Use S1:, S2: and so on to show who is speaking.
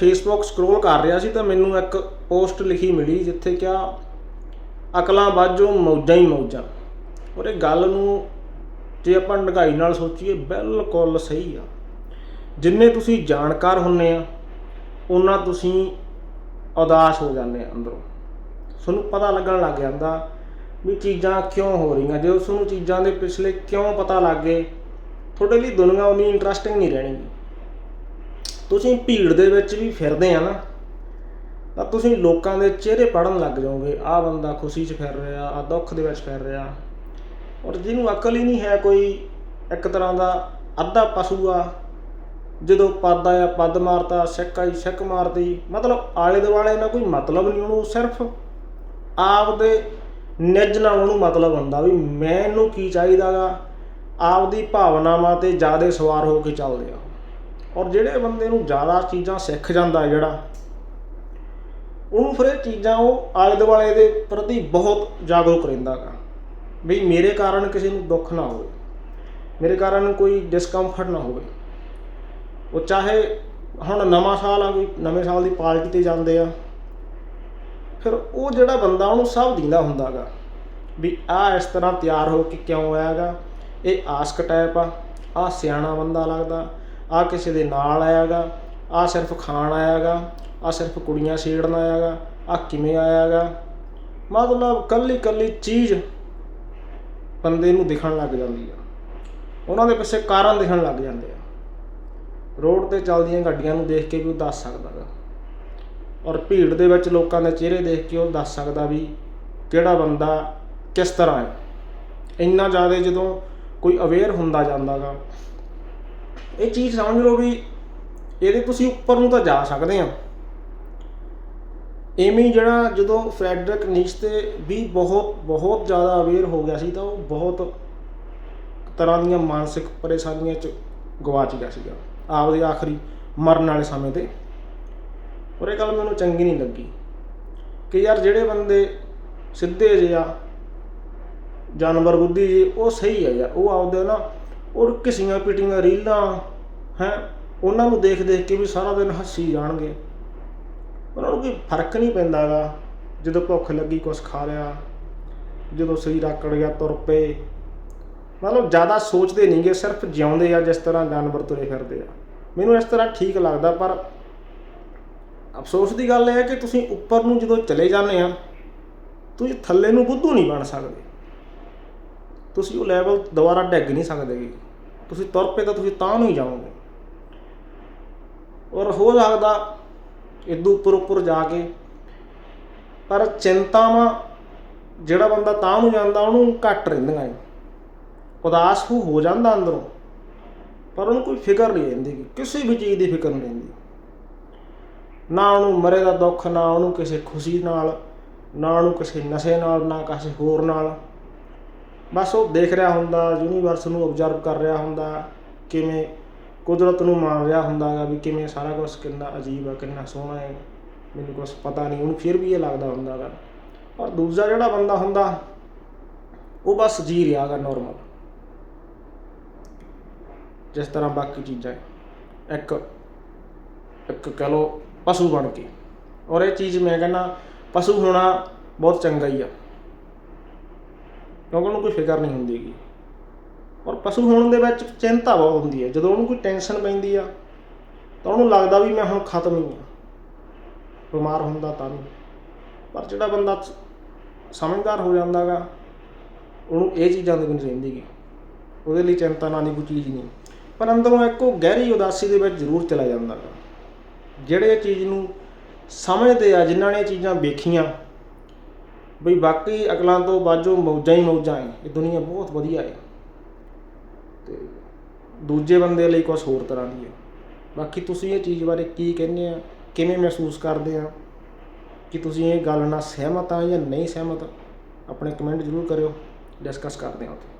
S1: Facebook scroll ਕਰ ਰਿਹਾ ਸੀ ਤਾਂ ਮੈਨੂੰ ਇੱਕ ਪੋਸਟ ਲਿਖੀ ਮਿਲੀ ਜਿੱਥੇ ਕਿਹਾ ਅਕਲਾਂ ਬਾਝੋਂ ਮੌਜਾਂ ਹੀ ਮੌਜਾਂ। ਔਰ ਇਹ ਗੱਲ ਨੂੰ ਜੇ ਆਪਾਂ ਡੂੰਘਾਈ ਨਾਲ ਸੋਚੀਏ, ਬਿਲਕੁਲ ਸਹੀ ਆ। ਜਿੰਨੇ ਤੁਸੀਂ ਜਾਣਕਾਰ ਹੁੰਨੇ ਆ ਉਹਨਾਂ ਤੁਸੀਂ ਉਦਾਸ ਹੋ ਜਾਂਦੇ ਆ ਅੰਦਰੋਂ। ਤੁਹਾਨੂੰ ਪਤਾ ਲੱਗਣ ਲੱਗ ਜਾਂਦਾ ਵੀ ਚੀਜ਼ਾਂ ਕਿਉਂ ਹੋ ਰਹੀਆਂ। ਜੇ ਉਸ ਨੂੰ ਚੀਜ਼ਾਂ ਦੇ ਪਿਛਲੇ ਕਿਉਂ ਪਤਾ ਲੱਗ ਗਏ, ਤੁਹਾਡੇ ਲਈ ਦੁਨੀਆ ਉਨੀ ਇੰਟਰਸਟਿੰਗ ਨਹੀਂ ਰਹਿਣੀ। ਤੁਸੀਂ ਭੀੜ ਦੇ ਵਿੱਚ ਵੀ ਫਿਰਦੇ ਆ ਨਾ, ਤਾਂ ਤੁਸੀਂ ਲੋਕਾਂ ਦੇ ਚਿਹਰੇ ਪੜਨ ਲੱਗ ਜਾਓਗੇ, ਆਹ ਬੰਦਾ ਖੁਸ਼ੀ 'ਚ ਫਿਰ ਰਿਹਾ ਆ ਦੁੱਖ ਦੇ ਵਿੱਚ ਫਿਰ ਰਿਹਾ। ਔਰ ਜਿਹਨੂੰ ਅਕਲ ਹੀ ਨਹੀਂ ਹੈ ਕੋਈ, ਇੱਕ ਤਰ੍ਹਾਂ ਦਾ ਅੱਧਾ ਪਸ਼ੂ ਆ, ਜਦੋਂ ਪੱਦ ਆਇਆ, ਪੱਦ ਮਾਰਤਾ ਸਿੱਕ ਆਈ ਸਿੱਕ ਮਾਰਦੀ ਮਤਲਬ ਆਲੇ ਦੁਆਲੇ ਨਾਲ ਕੋਈ ਮਤਲਬ ਨਹੀਂ ਉਹਨੂੰ ਸਿਰਫ ਆਪਦੇ ਨਿੱਜ ਨਾਲ ਉਹਨੂੰ ਮਤਲਬ ਹੁੰਦਾ ਵੀ ਮੈਨੂੰ ਕੀ ਚਾਹੀਦਾਗਾ ਆਪਦੀ ਭਾਵਨਾਵਾਂ ਤੇ ਜ਼ਿਆਦਾ ਸਵਾਰ ਹੋ ਕੇ ਚੱਲਦੇ ਆ ਔਰ ਜਿਹੜੇ ਬੰਦੇ ਨੂੰ ਜ਼ਿਆਦਾ ਚੀਜ਼ਾਂ ਸਿੱਖ ਜਾਂਦਾ ਜਿਹੜਾ, ਉਹਨੂੰ ਫਿਰ ਇਹ ਚੀਜ਼ਾਂ ਉਹ ਆਲੇ ਦੁਆਲੇ ਦੇ ਪ੍ਰਤੀ ਬਹੁਤ ਜਾਗਰੂਕ ਰਹਿੰਦਾਗਾ ਵੀ ਮੇਰੇ ਕਾਰਨ ਕਿਸੇ ਨੂੰ ਦੁੱਖ ਨਾ ਹੋਵੇ, ਮੇਰੇ ਕਾਰਨ ਕੋਈ ਡਿਸਕੰਫਰਟ ਨਾ ਹੋਵੇ। ਉਹ ਚਾਹੇ ਹੁਣ ਨਵਾਂ ਸਾਲ ਆ, ਕੋਈ ਨਵੇਂ ਸਾਲ ਦੀ ਪਾਰਟੀ ਤੇ ਜਾਂਦੇ ਆ, ਫਿਰ ਉਹ ਜਿਹੜਾ ਬੰਦਾ ਉਹਨੂੰ ਸਭ ਦਿੰਦਾ ਹੁੰਦਾਗਾ ਵੀ ਆ ਇਸ ਤਰ੍ਹਾਂ ਤਿਆਰ ਹੋ ਕੇ ਕਿਉਂ ਆਇਆਗਾ, ਇਹ ਆਸਕ ਟਾਈਪ ਆ ਆ ਸਿਆਣਾ ਬੰਦਾ ਲੱਗਦਾ ਆ ਕਿਸੇ ਦੇ ਨਾਲ ਆਇਆਗਾ, ਆ ਸਿਰਫ ਖਾਣ ਆਇਆਗਾ, ਆ ਸਿਰਫ ਕੁੜੀਆਂ ਛੇੜਨ ਆਇਆਗਾ, ਆ ਕਿਵੇਂ ਆਇਆਗਾ। ਮਤਲਬ ਕੱਲੀ ਕੱਲੀ ਚੀਜ਼ ਬੰਦੇ ਨੂੰ ਦਿਖਣ ਲੱਗ ਜਾਂਦੀ ਆ। ਉਹਨਾਂ ਦੇ ਪਿੱਛੇ ਕਾਰਨ ਦਿਖਣ ਲੱਗ ਜਾਂਦੇ ਆ। ਰੋਡ ਤੇ ਚੱਲਦੀਆਂ ਗੱਡੀਆਂ ਨੂੰ ਦੇਖ ਕੇ ਵੀ ਉਹ ਦੱਸ ਸਕਦਾ ਗਾ। ਔਰ ਭੀੜ ਦੇ ਵਿੱਚ ਲੋਕਾਂ ਦੇ ਚਿਹਰੇ ਦੇਖ ਕੇ ਉਹ ਦੱਸ ਸਕਦਾ ਵੀ ਕਿਹੜਾ ਬੰਦਾ ਕਿਸ ਤਰ੍ਹਾਂ ਹੈ ਇੰਨਾ ਜ਼ਿਆਦਾ ਜਦੋਂ ਕੋਈ ਅਵੇਅਰ ਹੁੰਦਾ ਜਾਂਦਾਗਾ ਇਹ ਚੀਜ਼ ਸਮਝ ਲਓ ਵੀ ਇਹਦੇ ਤੁਸੀਂ ਉੱਪਰ ਨੂੰ ਤਾਂ ਜਾ ਸਕਦੇ ਆ। ਐਵੇਂ ਜਿਹੜਾ ਜਦੋਂ ਫ੍ਰੈਡਰਿਕ ਨੀਸ਼ਤੇ ਵੀ ਬਹੁਤ ਬਹੁਤ ਜ਼ਿਆਦਾ ਅਵੇਅਰ ਹੋ ਗਿਆ ਸੀ ਤਾਂ ਉਹ ਬਹੁਤ ਤਰ੍ਹਾਂ ਦੀਆਂ ਮਾਨਸਿਕ ਪਰੇਸ਼ਾਨੀਆਂ ਚ ਗਵਾਚ ਗਿਆ ਸੀਗਾ, ਆਪਦੇ ਆਖਰੀ ਮਰਨ ਵਾਲੇ ਸਮੇਂ ਤੇ। ਔਰ ਇਹ ਗੱਲ ਮੈਨੂੰ ਚੰਗੀ ਨਹੀਂ ਲੱਗੀ ਕਿ ਯਾਰ ਜਿਹੜੇ ਬੰਦੇ ਸਿੱਧੇ ਜਿਹੇ ਆ, ਜਾਨਵਰ ਬੁੱਧੀ ਜੀ ਉਹ ਸਹੀ ਹੈ ਯਾਰ, ਉਹ ਆਪਦੇ ਨਾ ਔਰ ਘਿਸੀਆਂ ਪਿਟੀਆਂ ਰੀਲਾਂ, ਹੈ, ਉਹਨਾਂ ਨੂੰ ਦੇਖ ਦੇਖ ਕੇ ਵੀ ਸਾਰਾ ਦਿਨ ਹੱਸੀ ਜਾਣਗੇ। ਉਹਨਾਂ ਨੂੰ ਕੋਈ ਫ਼ਰਕ ਨਹੀਂ ਪੈਂਦਾਗਾ ਜਦੋਂ ਭੁੱਖ ਲੱਗੀ ਕੁਛ ਖਾ ਲਿਆ, ਜਦੋਂ ਸਰੀਰ ਆਕੜ ਗਿਆ ਤੁਰ ਪਏ। ਮਤਲਬ ਜ਼ਿਆਦਾ ਸੋਚਦੇ ਨਹੀਂਗੇ ਸਿਰਫ ਜਿਉਂਦੇ ਆ ਜਿਸ ਤਰ੍ਹਾਂ ਜਾਨਵਰ ਤੁਰੇ ਫਿਰਦੇ ਆ। ਮੈਨੂੰ ਇਸ ਤਰ੍ਹਾਂ ਠੀਕ ਲੱਗਦਾ, ਪਰ ਅਫਸੋਸ ਦੀ ਗੱਲ ਇਹ ਹੈ ਕਿ ਤੁਸੀਂ ਉੱਪਰ ਨੂੰ ਜਦੋਂ ਚਲੇ ਜਾਂਦੇ ਆ, ਤੁਸੀਂ ਥੱਲੇ ਨੂੰ ਬੁੱਧੂ ਨਹੀਂ ਬਣ ਸਕਦੇ। ਤੁਸੀਂ ਉਹ ਲੈਵਲ ਦੁਬਾਰਾ ਡਿੱਗ ਨਹੀਂ ਸਕਦੇ ਤੁਸੀਂ ਤੁਰ ਪਏ ਤਾਂ ਤੁਸੀਂ ਤਾਂ ਨੂੰ ਹੀ ਜਾਓਗੇ। ਔਰ ਹੋ ਸਕਦਾ ਇਦੋਂ ਉੱਪਰ ਉੱਪਰ ਜਾ ਕੇ, ਪਰ ਚਿੰਤਾਵਾਂ ਜਿਹੜਾ ਬੰਦਾ ਤਾਂ ਨੂੰ ਜਾਂਦਾ, ਉਹਨੂੰ ਘੱਟ ਰਹਿੰਦੀਆਂ ਏ ਉਦਾਸ ਹੋ ਹੋ ਜਾਂਦਾ ਅੰਦਰੋਂ, ਪਰ ਉਹਨੂੰ ਕੋਈ ਫਿਕਰ ਨਹੀਂ ਰਹਿੰਦੀ ਕਿਸੇ ਵੀ ਚੀਜ਼ ਦੀ ਫਿਕਰ ਨਹੀਂ ਰਹਿੰਦੀ। ਨਾ ਉਹਨੂੰ ਮਰੇ ਦਾ ਦੁੱਖ, ਨਾ ਉਹਨੂੰ ਕਿਸੇ ਖੁਸ਼ੀ ਨਾਲ, ਨਾ ਉਹਨੂੰ ਕਿਸੇ ਨਸ਼ੇ ਨਾਲ, ਨਾ ਕਿਸੇ ਹੋਰ ਨਾਲ। ਬਸ ਉਹ ਦੇਖ ਰਿਹਾ ਹੁੰਦਾ ਯੂਨੀਵਰਸ ਨੂੰ ਓਬਜ਼ਰਵ ਕਰ ਰਿਹਾ ਹੁੰਦਾ, ਕਿਵੇਂ ਕੁਦਰਤ ਨੂੰ ਮਾਣ ਰਿਹਾ ਹੁੰਦਾ ਗਾ ਵੀ ਕਿਵੇਂ ਸਾਰਾ ਕੁਛ ਕਿੰਨਾ ਅਜੀਬ ਆ, ਕਿੰਨਾ ਸੋਹਣਾ ਹੈ, ਮੈਨੂੰ ਕੁਛ ਪਤਾ ਨਹੀਂ ਉਹਨੂੰ ਫਿਰ ਵੀ ਇਹ ਲੱਗਦਾ ਹੁੰਦਾ ਗਾ ਔਰ ਦੂਜਾ ਜਿਹੜਾ ਬੰਦਾ ਹੁੰਦਾ, ਉਹ ਬਸ ਜੀ ਰਿਹਾਗਾ ਨਾਰਮਲ ਜਿਸ ਤਰ੍ਹਾਂ ਬਾਕੀ ਚੀਜ਼ਾਂ ਇੱਕ ਇੱਕ ਕਹ ਲਓ ਪਸ਼ੂ ਬਣ ਕੇ। ਔਰ ਇਹ ਚੀਜ਼ ਮੈਂ ਕਹਿੰਦਾ, ਪਸ਼ੂ ਹੋਣਾ ਬਹੁਤ ਚੰਗਾ ਹੀ ਆ। ਕਿਉਂਕਿ ਉਹਨੂੰ ਕੋਈ ਫਿਕਰ ਨਹੀਂ ਹੁੰਦੀ ਗੀ। ਔਰ ਪਸ਼ੂ ਹੋਣ ਦੇ ਵਿੱਚ ਚਿੰਤਾ ਬਹੁਤ ਹੁੰਦੀ ਹੈ। ਜਦੋਂ ਉਹਨੂੰ ਕੋਈ ਟੈਨਸ਼ਨ ਪੈਂਦੀ ਆ, ਤਾਂ ਉਹਨੂੰ ਲੱਗਦਾ ਵੀ ਮੈਂ ਹੁਣ ਖਤਮ ਹੀ ਆ ਬਿਮਾਰ ਹੁੰਦਾ ਤਾਂ ਵੀ ਪਰ ਜਿਹੜਾ ਬੰਦਾ ਸਮਝਦਾਰ ਹੋ ਜਾਂਦਾਗਾ ਉਹਨੂੰ ਇਹ ਚੀਜ਼ਾਂ ਦੀ ਨਹੀਂ ਰਹਿੰਦੀਗੀ ਉਹਦੇ ਲਈ ਚਿੰਤਾ ਨਾਲੀ ਕੋਈ ਚੀਜ਼ ਨਹੀਂ। ਪਰ ਅੰਦਰੋਂ ਇੱਕ ਉਹ ਗਹਿਰੀ ਉਦਾਸੀ ਦੇ ਵਿੱਚ ਜ਼ਰੂਰ ਚਲਾ ਜਾਂਦਾਗਾ ਜਿਹੜੇ ਇਹ ਚੀਜ਼ ਨੂੰ ਸਮਝਦੇ ਆ, ਜਿਨ੍ਹਾਂ ਨੇ ਇਹ ਚੀਜ਼ਾਂ ਵੇਖੀਆਂ ਬਈ ਬਾਕੀ ਅਕਲਾਂ ਤੋਂ ਬਾਝੋਂ ਮੌਜਾਂ ਹੀ ਮੌਜਾਂ ਹੈ ਇਹ ਦੁਨੀਆ ਬਹੁਤ ਵਧੀਆ ਹੈ। ਤੇ ਦੂਜੇ ਬੰਦੇ ਲਈ ਕੁਝ ਹੋਰ ਤਰ੍ਹਾਂ ਦੀ ਹੈ। ਬਾਕੀ ਤੁਸੀਂ ਇਹ ਚੀਜ਼ ਬਾਰੇ ਕੀ ਕਹਿੰਦੇ ਆ, ਕਿਵੇਂ ਮਹਿਸੂਸ ਕਰਦੇ ਆ, ਕਿ ਤੁਸੀਂ ਇਹ ਗੱਲ ਨਾਲ ਸਹਿਮਤ ਆ ਜਾਂ ਨਹੀਂ ਸਹਿਮਤ, ਆਪਣੇ ਕਮੈਂਟ ਜ਼ਰੂਰ ਕਰਿਓ ਡਿਸਕਸ ਕਰਦੇ ਹਾਂ ਉੱਥੇ।